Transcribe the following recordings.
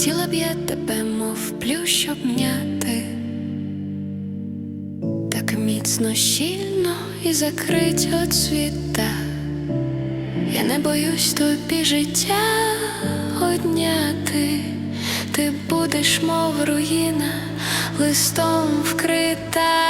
Хотіла б я тебе, мов плющ обняти, міцно, щільно і закрить от світа. Я не боюсь тобі життя одняти, ти будеш, мов руїна, листом вкрита.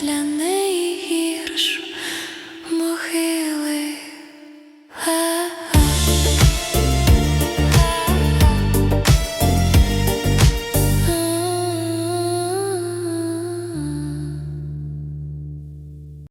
для них.